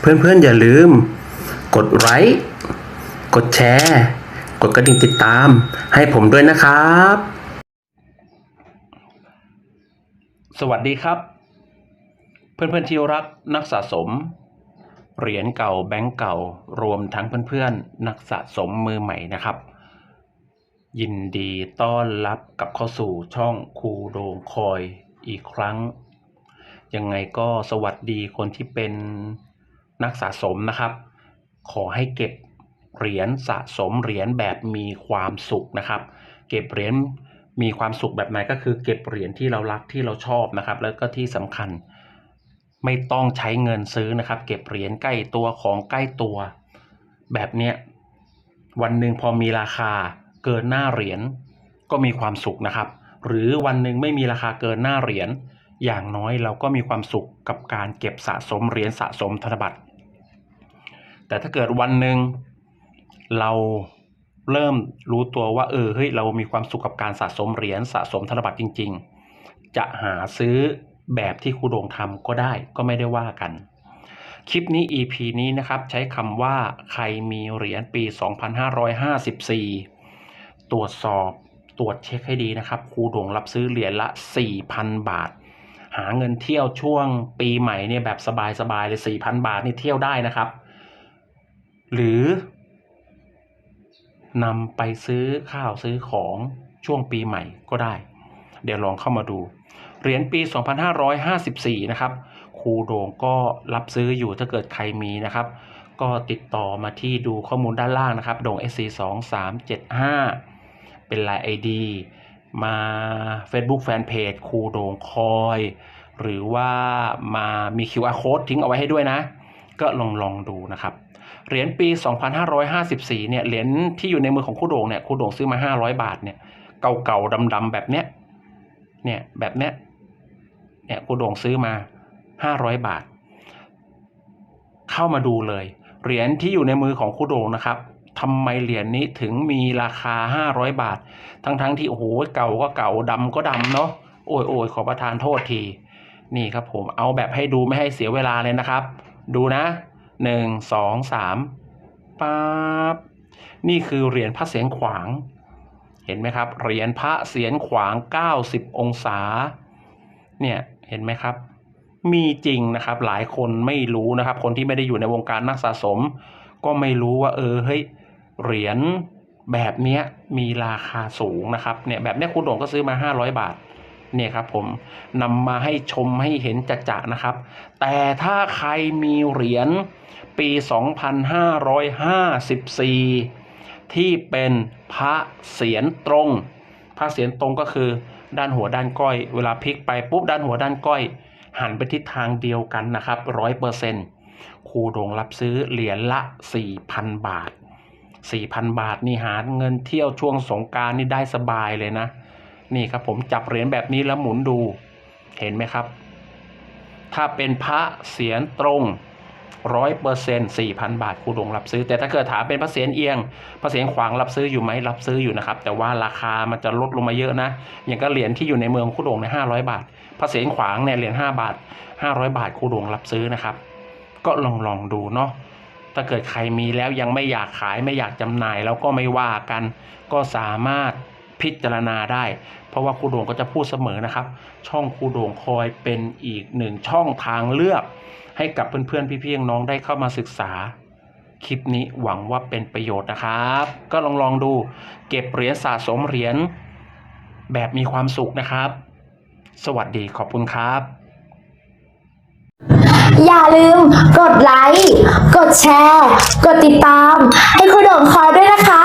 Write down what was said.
เพื่อนๆอย่าลืม กดไลค์กดแชร์ กดกระดิ่งติดตาม ให้ผมด้วยนะครับ สวัสดีครับ เพื่อนๆที่รักนักสะสม เหรียญเก่าแบงก์เก่ารวมทั้งเพื่อนๆ นักสะสมมือใหม่นะครับ ยินดีต้อนรับกับเข้าสู่ช่องครูโดงคอยอีกครั้งยังไงก็สวัสดีคนที่เป็น นักสะสมนะครับ ขอให้เก็บเหรียญสะสมเหรียญแบบมีความสุขนะครับ เก็บเหรียญมีความสุขแบบไหนก็คือ เก็บเหรียญที่เรารักที่เราชอบนะครับ แล้วก็ที่สำคัญไม่ต้องใช้เงินซื้อนะครับ เก็บเหรียญใกล้ตัวของใกล้ตัว แบบเนี้ยวันหนึ่งพอมีราคาเกินหน้าเหรียญก็มีความสุขนะครับ หรือวันหนึ่งไม่มีราคาเกินหน้าเหรียญอย่างน้อยเราก็มีความสุขกับการเก็บสะสมเหรียญสะสมธนบัตร แต่ถ้าเกิดวันหนึ่งเราเริ่มรู้ตัวว่า เออเฮ้ยเรามีความสุขกับการสะสมเหรียญสะสมธนบัตรจริง ๆ จะหาซื้อแบบที่ครูโดงทำก็ได้ก็ไม่ได้ว่ากัน คลิปนี้ EP นี้นะครับใช้คำว่าใครมีเหรียญปี 2554 ตรวจสอบตรวจเช็คให้ดีนะครับครูโดงรับซื้อเหรียญละ 4,000 บาท หาเงินเที่ยวช่วงปีใหม่เนี่ยแบบสบายๆเลย4,000 บาทนี่เที่ยวได้นะครับ หรือนำไปซื้อข้าวซื้อของช่วงปีใหม่ก็ได้ เดี๋ยวลองเข้ามาดู เหรียญปี 2554 นะครับครูโด่งก็รับซื้ออยู่ถ้าเกิดใครมีนะครับ ก็ติดต่อมาที่ดูข้อมูลด้านล่างนะครับโด่ง SC 2 3 7 5 เป็นลาย ID มา Facebook Fanpage ครูโด่งคอย หรือว่ามามี QR code ทิ้งเอาไว้ให้ด้วยนะ ก็ลองลองดูนะครับ เหรียญปี 2554 เนี่ย เหรียญที่อยู่ในมือของครูโด่งเนี่ยครูโด่งซื้อมา 500 บาท เนี่ย เก่าๆดำๆแบบเนี้ย เนี่ย แบบเนี้ย เนี่ยครูโด่งซื้อมา 500 บาท เข้ามาดูเลย เหรียญที่อยู่ในมือของครูโด่งนะครับทำไมเหรียญนี้ถึงมีราคา 500 บาท ทั้งๆที่ โอ้โห เก่าก็เก่าดำก็ดำเนาะ โอ้ยโอยขอประทานโทษที นี่ครับผม เอาแบบให้ดูไม่ให้เสียเวลาเลยนะครับ ดูนะ หนึ่งสองสามปั๊บนี่คือเหรียญพระเศียรขวาง เห็นไหมครับ เหรียญพระเศียรขวาง 90 องศา เนี่ยเห็นไหมครับ มีจริงนะครับ หลายคนไม่รู้นะครับ คนที่ไม่ได้อยู่ในวงการนักสะสม ก็ไม่รู้ว่า เออเฮ้ยเหรียญแบบเนี้ยมีราคาสูงนะครับ เนี่ยแบบเนี้ยคุณโด่งก็ซื้อมา 500 บาท เนี่ยครับผมนำมาให้ชมให้เห็นจะนะครับ แต่ถ้าใครมีเหรียญปี 2554 ที่เป็นพระเศียรตรง พระเศียรตรงก็คือด้านหัวด้านก้อย เวลาพลิกไปปุ๊บด้านหัวด้านก้อย หันไปทิศทางเดียวกันนะครับร้อยเปอร์เซ็นต์ครูโดงรับซื้อเหรียญละ 4,000 บาท 4,000 บาทนี่หาเงินเที่ยวช่วงสงการนี่ได้สบายเลยนะ นี่ครับผมจับเหรียญแบบนี้แล้วหมุนดูเห็นไหมครับ ถ้าเป็นพระเศียรตรงร้อยเปอร์เซ็นต์สี่พันบาทครูดงรับซื้อ แต่ถ้าเกิดถามเป็นพระเศียรเอียงพระเศียรขวางรับซื้ออยู่ไหมรับซื้ออยู่นะครับ แต่ว่าราคามันจะลดลงมาเยอะนะ อย่างก็เหรียญที่อยู่ในเมืองครูดงในห้าร้อยบาทพระเศียรขวางเนี่ยเหรียญห้าบาทห้าร้อยบาทครูดงรับซื้อนะครับ ก็ลองลองดูเนาะถ้าเกิดใครมีแล้วยังไม่อยากขายไม่อยากจำหน่ายแล้วก็ไม่ว่ากัน ก็สามารถ พิจารณาได้ เพราะว่าครูโด่งก็จะพูดเสมอนะครับ ช่องครูโด่งคอยเป็นอีกหนึ่งช่องทางเลือก ให้กับเพื่อนๆพี่ๆน้องได้เข้ามาศึกษา คลิปนี้หวังว่าเป็นประโยชน์นะครับ ก็ลองลองดูเก็บเหรียญสะสมเหรียญแบบมีความสุขนะครับ สวัสดีขอบคุณครับ อย่าลืมกดไลค์ กดแชร์ กดติดตาม ให้คุณโด่งคอยด้วยนะคะ